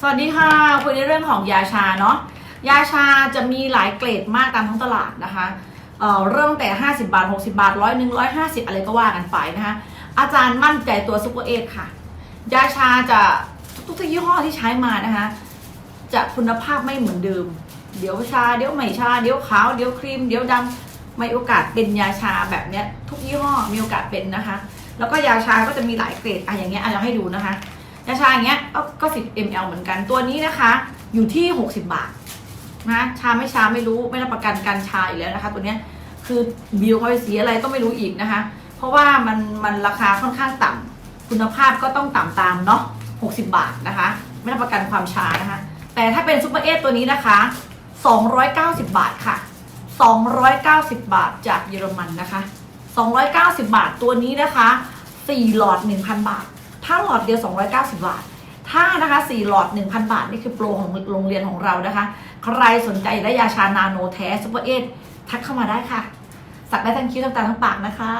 สวัสดีค่ะคุยในเรื่องของยาชาเนาะยาชาจะมีหลายเกรดมากตามท้องตลาดนะคะเอ่อเริ่มแต่ 50 บาท 60 บาทร้อยหนึ่งร้อยห้าสิบอะไรก็ว่ากันไปนะคะอาจารย์มั่นใจตัวซุปเปอร์เอทค่ะ ยาชาจะทุกๆยี่ห้อที่ใช้มานะคะ จะคุณภาพไม่เหมือนเดิม เดี๋ยวชา เดี๋ยวไม่ชา เดี๋ยวขาว เดี๋ยวครีม เดี๋ยวดำไม่โอกาสเป็นยาชาแบบเนี้ย ทุกยี่ห้อมีโอกาสเป็นนะคะ แล้วก็ยาชาก็จะมีหลายเกรดอะอย่างเงี้ยอาจจะให้ดูนะคะ ยาชาอย่างเงี้ยก็ก็ 10 ml เหมือนกันตัวนี้นะคะ อยู่ที่ 60 บาทนะชาไม่ชาไม่รู้ไม่รับประกันการชาอีกแล้วนะคะ ตัวเนี้ยคือบิวเขาไปสีอะไรก็ไม่รู้อีกนะคะ เพราะว่ามันมันราคาค่อนข้างต่ำคุณภาพก็ต้องต่ำตามเนาะ60 บาทนะคะ ไม่รับประกันความชานะคะ แต่ถ้าเป็นซูเปอร์เอตัวนี้นะคะ 290 บาทค่ะ 290 บาทจากเยอรมันนะคะ 290 บาทตัวนี้นะคะ4หลอด 1,000 บาท ถ้าหลอดเดียว 290 บาท ถ้านะคะ4หลอด 1,000 บาท นี่คือโปรของโรงเรียนของเรานะคะ ใครสนใจได้ยาชานาโนแท้ซูเปอร์เอทักเข้ามาได้ค่ะ สักได้ทั้งคิ้วทั้งตาทั้งปากนะคะ